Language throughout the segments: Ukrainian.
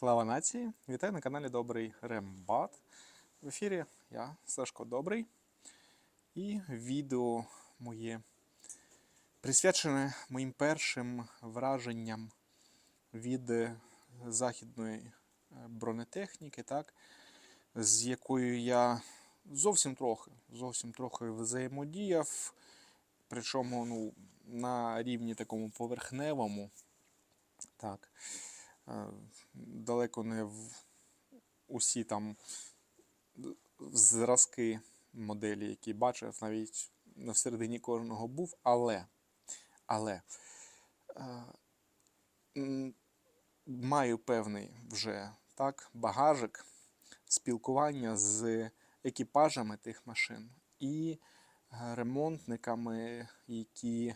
Слава нації! Вітаю на каналі Добрий Рембат. В ефірі я, Сашко Добрий. І відео моє присвячене моїм першим враженням від е, західної е, бронетехніки, так, з якою я зовсім трохи, зовсім трохи взаємодіяв, причому ну, на рівні такому поверхневому. Так. Е, далеко не в усі там зразки моделі, які бачив, навіть на всередині кожного був, але, але е, маю певний вже так, багажик спілкування з екіпажами тих машин і ремонтниками, які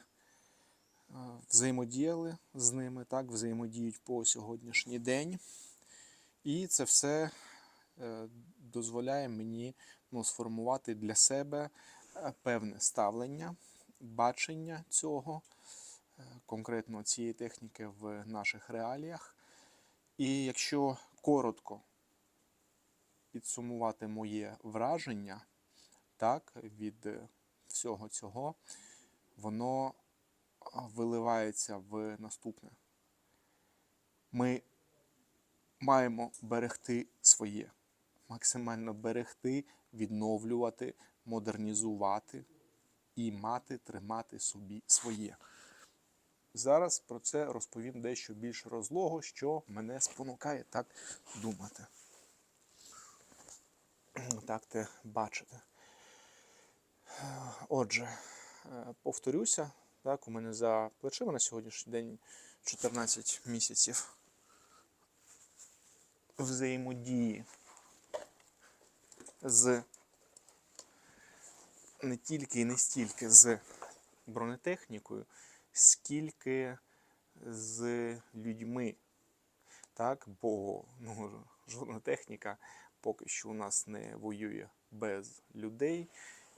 взаємодіяли з ними, так, взаємодіють по сьогоднішній день. І це все е, дозволяє мені ну, сформувати для себе е, певне ставлення, бачення цього, е, конкретно цієї техніки в наших реаліях. І якщо коротко підсумувати моє враження так, від е, всього цього, воно виливається в наступне. Ми маємо берегти своє, максимально берегти, відновлювати, модернізувати і мати, тримати собі своє. Зараз про це розповім дещо більш розлого, що мене спонукає так думати. Так те бачите. Отже, е, повторюся, так, у мене за плечима на сьогоднішній день 14 місяців взаємодії з не тільки і не стільки з бронетехнікою, скільки з людьми. Так, бо ну, жодна техніка поки що у нас не воює без людей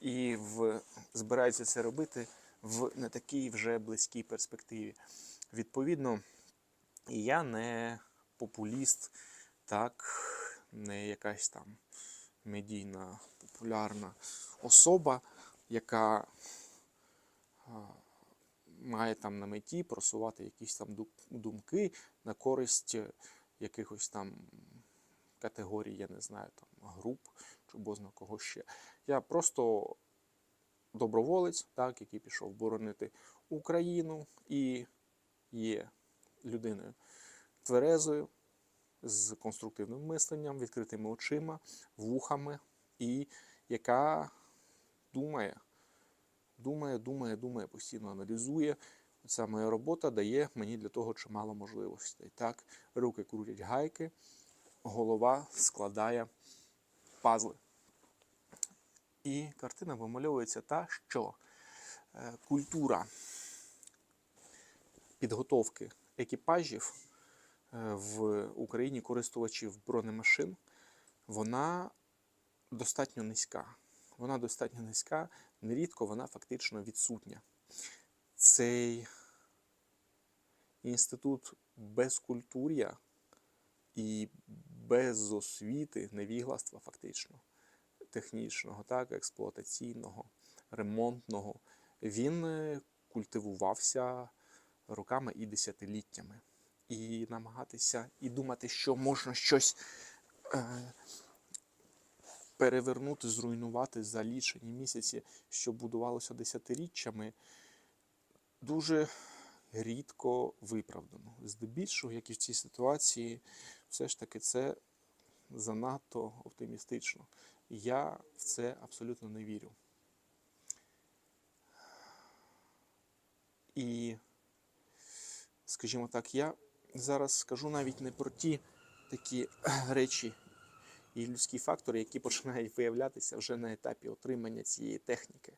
і в, збирається це робити в не такій вже близькій перспективі. Відповідно, я не популіст, так, не якась там медійна популярна особа, яка має там на меті просувати якісь там думки на користь якихось там категорій, я не знаю, там груп чи бозна кого ще. Я просто доброволець, так, який пішов боронити Україну і є людиною тверезою, з конструктивним мисленням, відкритими очима, вухами, і яка думає, думає, думає, думає, постійно аналізує. Ця моя робота дає мені для того чимало можливостей. Так, руки крутять гайки, голова складає пазли. І картина вимальовується та, що е, культура підготовки екіпажів е, в Україні користувачів бронемашин, вона достатньо низька. Вона достатньо низька, нерідко вона фактично відсутня. Цей інститут безкультур'я і без освіти, невігластва фактично, технічного, так, експлуатаційного, ремонтного, він е, культивувався роками і десятиліттями. І намагатися і думати, що можна щось е, перевернути, зруйнувати за лічені місяці, що будувалося десятиріччями, дуже рідко виправдано. Здебільшого, як і в цій ситуації, все ж таки це занадто оптимістично. Я в це абсолютно не вірю. І, скажімо так, я зараз скажу навіть не про ті такі речі і людські фактори, які починають виявлятися вже на етапі отримання цієї техніки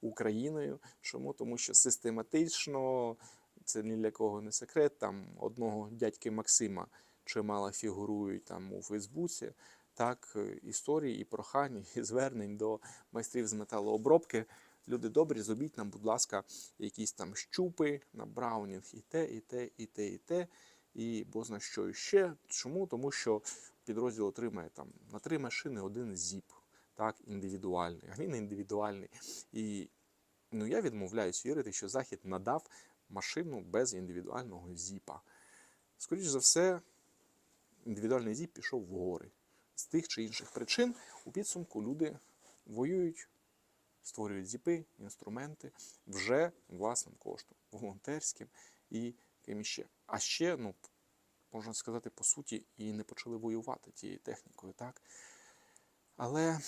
Україною. Чому? Тому що систематично, це ні для кого не секрет, там одного дядьки Максима чимало фігурують там у Фейсбуці. Так, е, історії і прохань, і звернень до майстрів з металообробки. Люди добрі, зробіть нам, будь ласка, якісь там щупи на браунінг і те, і те, і те, і те. і бозна що ще. Чому? Тому що підрозділ отримає там на три машини один зіп, так, індивідуальний, а він індивідуальний. І ну, я відмовляюсь вірити, що Захід надав машину без індивідуального зіпа. Скоріше за все, індивідуальний зіп пішов в гори. З тих чи інших причин у підсумку люди воюють, створюють зіпи, інструменти вже власним коштом, волонтерським і ким іще. А ще, ну, можна сказати, по суті, і не почали воювати тією технікою, так? Але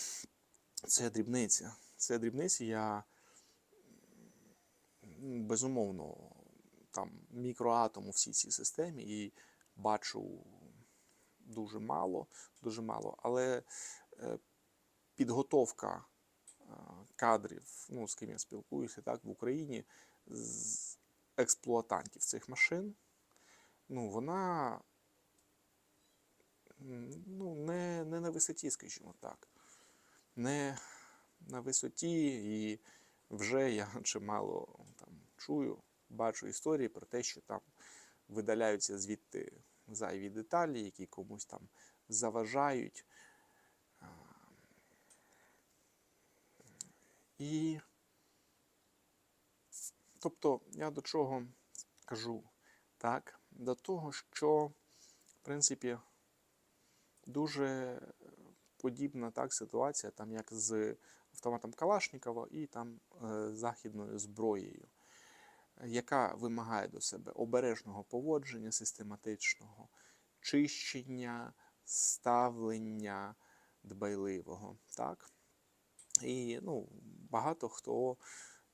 це дрібниця. Це дрібниці, я безумовно там мікроатом у всій цій системі і бачу дуже мало, дуже мало. Але е, підготовка е, кадрів, ну, з ким я спілкуюся, так, в Україні з експлуатантів цих машин, ну, вона ну, не, не на висоті, скажімо так. Не на висоті, і вже я чимало там чую, бачу історії про те, що там видаляються звідти зайві деталі, які комусь там заважають. І тобто я до чого кажу? Так, до того, що, в принципі, дуже подібна так ситуація, там як з автоматом Калашникова і там е, західною зброєю, яка вимагає до себе обережного поводження, систематичного чищення, ставлення дбайливого. Так? І ну, багато хто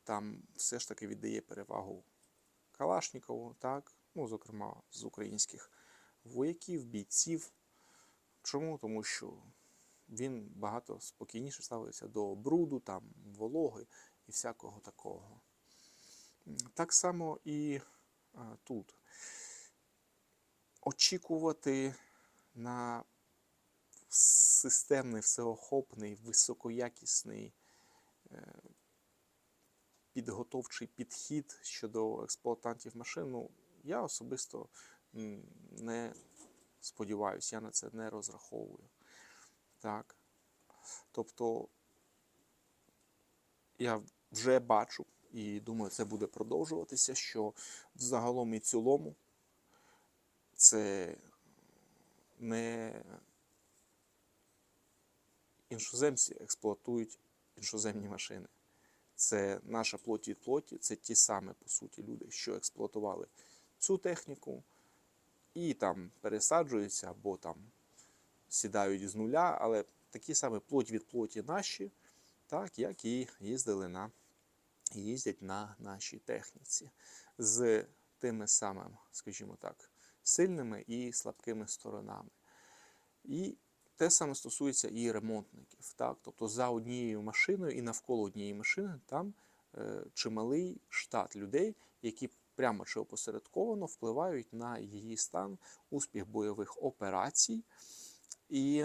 там все ж таки віддає перевагу Калашнікову, так? ну, зокрема, з українських вояків, бійців. Чому? Тому що він багато спокійніше ставиться до бруду, там, вологи і всякого такого. Так само і тут. Очікувати на системний, всеохопний, високоякісний е, підготовчий підхід щодо експлуатантів машин, ну, я особисто не сподіваюся, я на це не розраховую. Так. Тобто я вже бачу і думаю, це буде продовжуватися, що взагалом і цілому це не іншоземці експлуатують іншоземні машини. Це наша плоть від плоті, це ті самі, по суті, люди, що експлуатували цю техніку, і там пересаджуються або там сідають з нуля, але такі самі плоть від плоті наші, так, як і їздили на, їздять на нашій техніці з тими самими, скажімо так, сильними і слабкими сторонами. І те саме стосується і ремонтників. Так? Тобто за однією машиною і навколо однієї машини там е, чималий штат людей, які прямо чи опосередковано впливають на її стан, успіх бойових операцій. І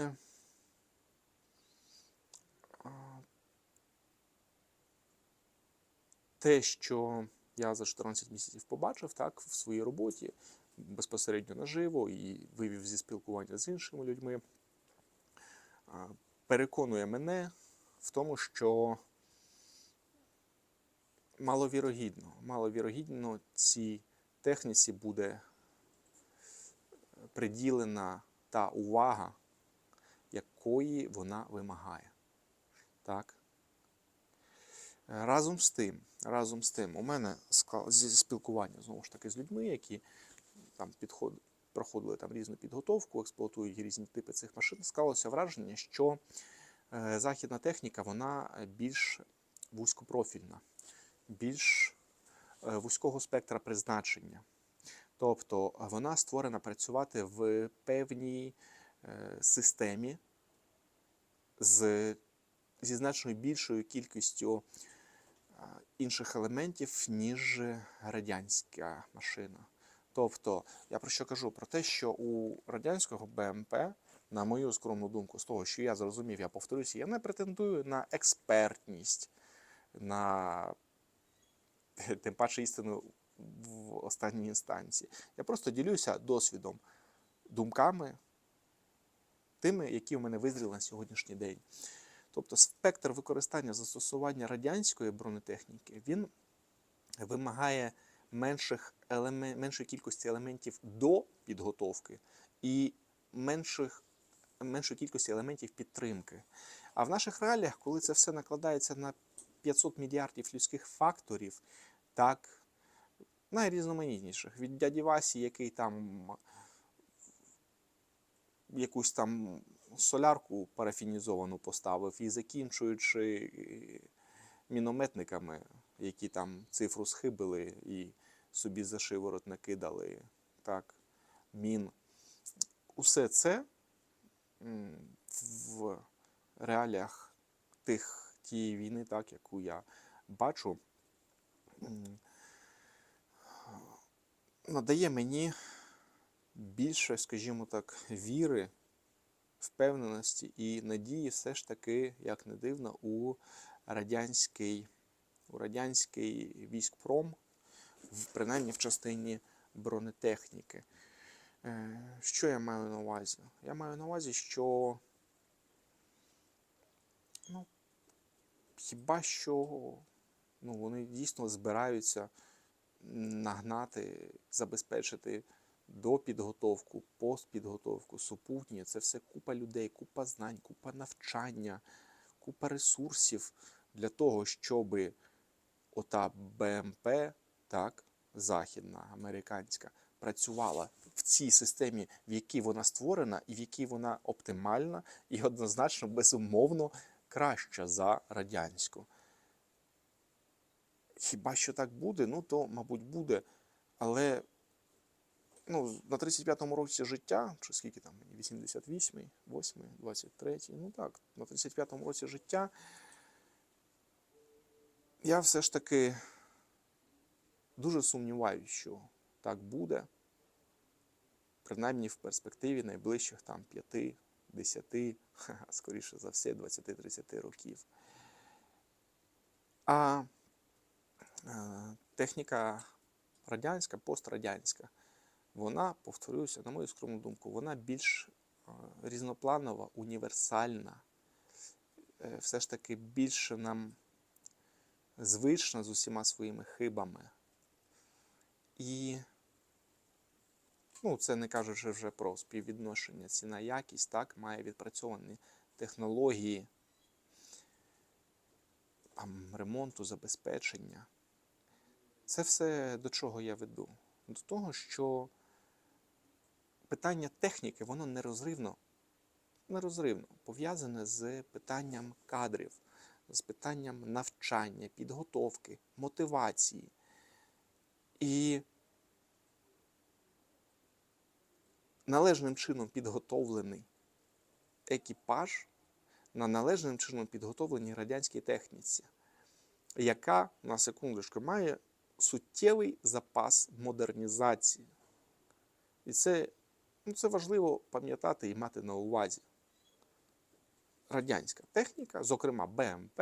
те, що я за 14 місяців побачив так, в своїй роботі безпосередньо наживо і вивів зі спілкування з іншими людьми, переконує мене в тому, що маловірогідно, маловірогідно цій техніці буде приділена та увага, якої вона вимагає. Так? Разом з тим, разом з тим, у мене спілкування знову ж таки з людьми, які там підход, проходили там різну підготовку, експлуатують різні типи цих машин, склалося враження, що е, західна техніка вона більш вузькопрофільна, більш е, вузького спектра призначення. Тобто вона створена працювати в певній е, системі з, зі значно більшою кількістю інших елементів, ніж радянська машина. Тобто, я про що кажу? Про те, що у радянського БМП, на мою скромну думку, з того, що я зрозумів, я повторюся, я не претендую на експертність, на тим паче істину в останній інстанції. Я просто ділюся досвідом, думками, тими, які в мене визріли на сьогоднішній день. Тобто спектр використання застосування радянської бронетехніки він вимагає менших елемен... меншої кількості елементів до підготовки і менших... меншої кількості елементів підтримки. А в наших реаліях, коли це все накладається на 500 мільярдів людських факторів, так, найрізноманітніших, від дяді Васі, який там якусь там солярку парафінізовану поставив, і закінчуючи е, мінометниками, які там цифру схибили і собі за шиворот накидали так, мін. Усе це в реаліях тих, тієї війни, так, яку я бачу, надає мені більше, скажімо так, віри, впевненості і надії все ж таки, як не дивно, у радянський, у радянський військпром, принаймні в частині бронетехніки. Е, Що я маю на увазі? Я маю на увазі, що ну, хіба що ну, вони дійсно збираються нагнати, забезпечити допідготовку, постпідготовку, супутні. Це все купа людей, купа знань, купа навчання, купа ресурсів для того, щоб ота БМП, так, західна, американська, працювала в цій системі, в якій вона створена, і в якій вона оптимальна, і однозначно, безумовно, краща за радянську. Хіба що так буде? Ну, то, мабуть, буде. Але ну, на 35-му році життя, чи скільки там мені, 88-й, 8-й, 23-й, ну так, на 35-му році життя, я все ж таки дуже сумніваюся, що так буде, принаймні в перспективі найближчих там 5, 10, скоріше за все, 20-30 років. А е, техніка радянська, пострадянська, вона, повторюся, на мою скромну думку, вона більш е, різнопланова, універсальна, е, все ж таки більше нам звична з усіма своїми хибами. І ну, це не кажучи вже про співвідношення ціна якість, так, має відпрацьовані технології там, ремонту, забезпечення. Це все до чого я веду? До того, що питання техніки, воно нерозривно, нерозривно пов'язане з питанням кадрів, з питанням навчання, підготовки, мотивації. І належним чином підготовлений екіпаж на належним чином підготовленій радянській техніці, яка, на секундочку, має суттєвий запас модернізації. І це, ну, це важливо пам'ятати і мати на увазі. Радянська техніка, зокрема БМП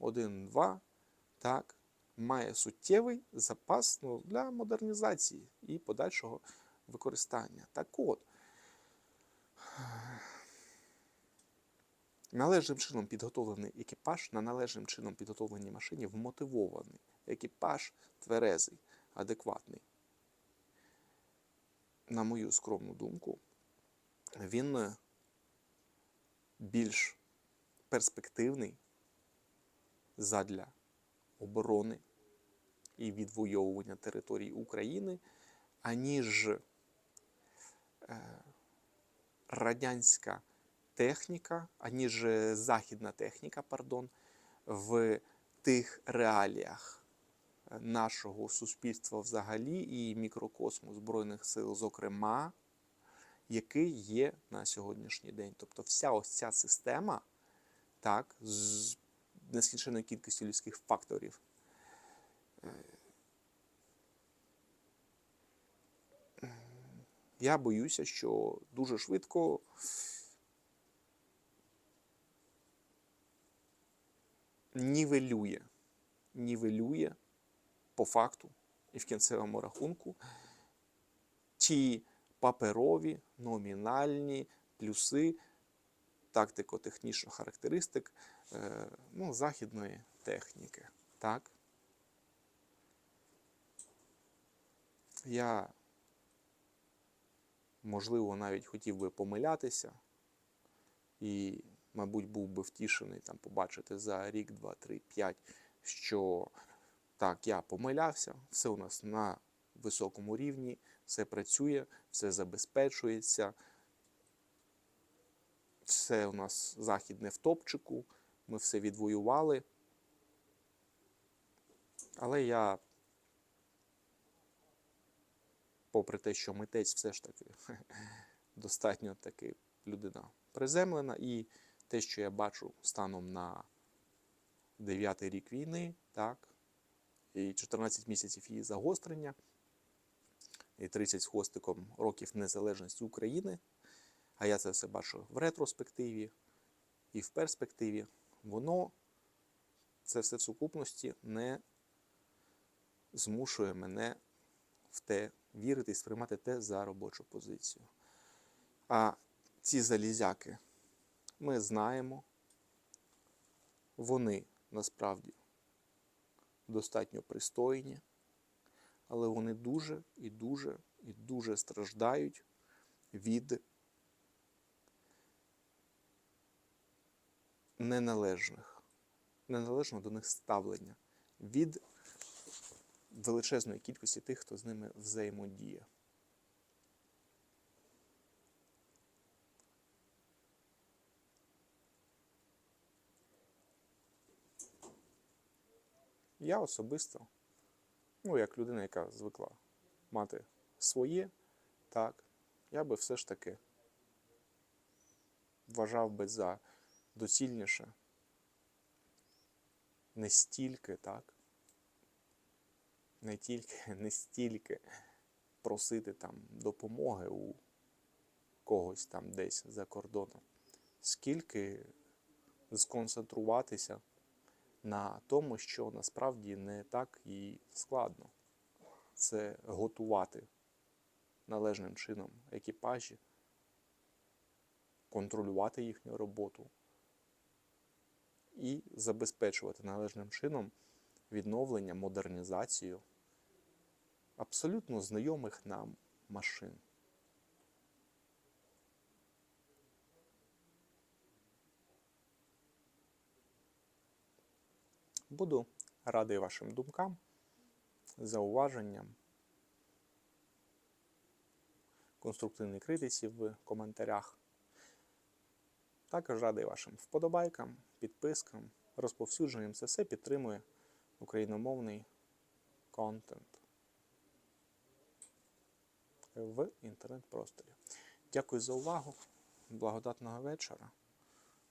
1-2, так, має суттєвий запас ну, для модернізації і подальшого використання. Так от, належним чином підготовлений екіпаж на належним чином підготовленій машині вмотивований. Екіпаж тверезий, адекватний. На мою скромну думку, він е, більш перспективний задля оборони і відвоювання територій України, аніж е, радянська техніка, аніж західна техніка, пардон, в тих реаліях нашого суспільства взагалі і мікрокосму Збройних сил, зокрема, який є на сьогоднішній день. Тобто вся ось ця система, так, з нескінченою кількістю людських факторів. Я боюся, що дуже швидко нівелює, нівелює по факту і в кінцевому рахунку ті паперові номінальні плюси тактико-технічних характеристик е, ну, західної техніки. Так? Я, можливо, навіть хотів би помилятися і, мабуть, був би втішений там побачити за рік, два, три, п'ять, що так, я помилявся, все у нас на високому рівні, все працює, все забезпечується, все у нас західне в топчику, ми все відвоювали. Але я, попри те, що митець все ж таки достатньо таки людина приземлена, і те, що я бачу станом на 9 рік війни, так, і 14 місяців її загострення, і 30 з хвостиком років незалежності України, а я це все бачу в ретроспективі і в перспективі, воно це все в сукупності не змушує мене в те вірити і сприймати те за робочу позицію. А ці залізяки ми знаємо, вони насправді достатньо пристойні, але вони дуже і дуже і дуже страждають від неналежних, неналежного до них ставлення, від величезної кількості тих, хто з ними взаємодіє. Я особисто, ну, як людина, яка звикла мати своє, так, я би все ж таки вважав би за доцільніше не стільки, так, не тільки, не стільки просити там допомоги у когось там десь за кордоном, скільки сконцентруватися на тому, що насправді не так і складно. Це готувати належним чином екіпажі, контролювати їхню роботу і забезпечувати належним чином відновлення, модернізацію абсолютно знайомих нам машин. Буду радий вашим думкам, зауваженням, конструктивній критиці в коментарях. Також радий вашим вподобайкам, підпискам, розповсюдженням. Це все підтримує україномовний контент в інтернет-просторі. Дякую за увагу. Благодатного вечора.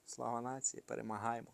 Слава нації! Перемагаємо!